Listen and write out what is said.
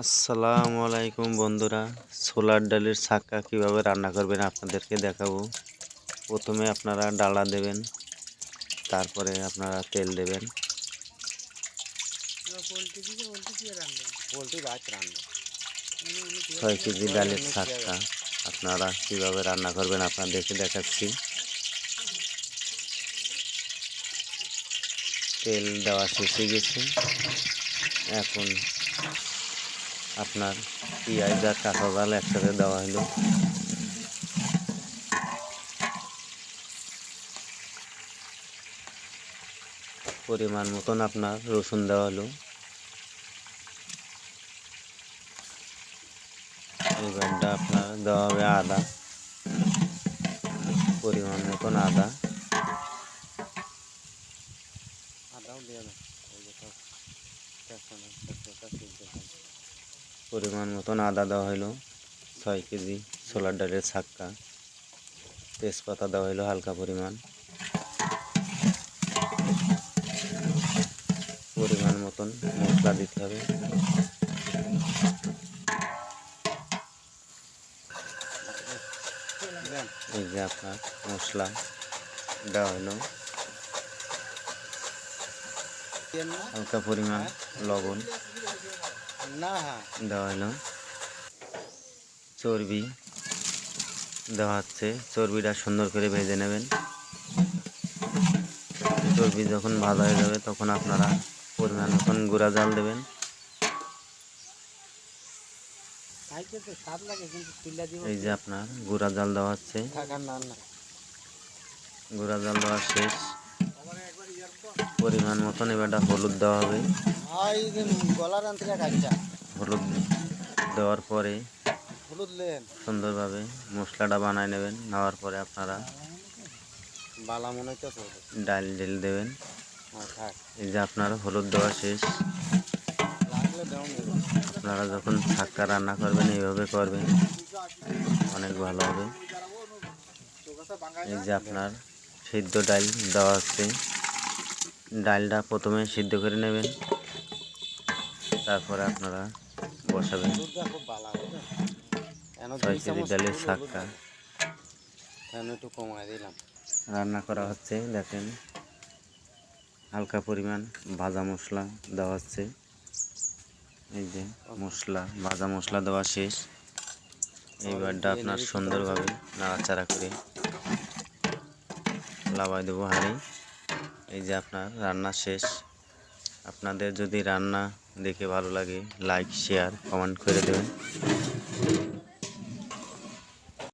আসসালামু আলাইকুম বন্ধুরা ছোলার ডালের ছাক্কা কীভাবে রান্না করবেন আপনাদেরকে দেখাবো। প্রথমে আপনারা ডালা দেবেন তারপরে আপনারা তেল দেবেন। ছয় কেজি ডালের ছাক্কা আপনারা কীভাবে রান্না করবেন আপনাদেরকে দেখাচ্ছি। তেল দেওয়া শেষ হয়ে গেছে। এখন আপনার পেঁয়াজ আর কাঁচা জাল একসাথে দেওয়া হলো পরিমাণ মতন আপনার রসুন দেওয়া হলো এবারটা আপনার দেওয়া হবে আদা। পরিমাণ মতন আদা। আদাও দিয়ে না ওই যে সব তেজপাতা, তেজপাতা, তেজপাতা। পরিমাণ মতন আদা দেওয়া হলো ছয় কেজি ছোলার ডালের ছাক্কা, তেজপাতা দেওয়া হলো হালকা পরিমাণ। পরিমাণ মতন মশলা দিতে হবে। এই যে আপনার মশলা দেওয়া হলো হালকা পরিমাণ লবণ। দেওয়া হলো চর্বি দেওয়া হচ্ছে চর্বিটা সুন্দর করে ভেজে নেবেন। চর্বি যখন ভাজা হয়ে যাবে তখন আপনারা পরিমাণ মতন গুঁড়া জাল দেবেন। এই যে আপনার গুঁড়া জাল দেওয়া হচ্ছে। গুঁড়া জাল দেওয়া শেষ। পরিমাণ মতন এবারটা হলুদ দেওয়া হবে। গলার হলুদ দেওয়ার পরে হলুদ লেন সুন্দরভাবে মশলাটা বানায় নেবেন নেওয়ার পরে আপনারা বালা মনে হইতেছে ডাল ঢেলে দেবেন। হ্যাঁ এই যে আপনার হলুদ দেওয়া শেষ। আপনারা যখন ছাক্কা রান্না করবেন এইভাবে করবেন। অনেক ভালো হবে। এই যে আপনার সিদ্ধ ডাল দেওয়া হচ্ছে ডালটা প্রথমে সিদ্ধ করে নেবেন। তারপরে আপনারা বসাবেন। একটু কমাই দিলাম রান্না করা হচ্ছে, দেখেন। হালকা পরিমাণ ভাজা মশলা দেওয়া হচ্ছে। এই যে মশলা, ভাজা মশলা দেওয়া শেষ। এইবারটা আপনার সুন্দরভাবে নাড়াচাড়া করে লাভাই দেবো হাঁড়ি। এই যে আপনার রান্না শেষ। আপনাদের যদি রান্না দেখে ভালো লাগে লাইক শেয়ার কমেন্ট করে দেবেন।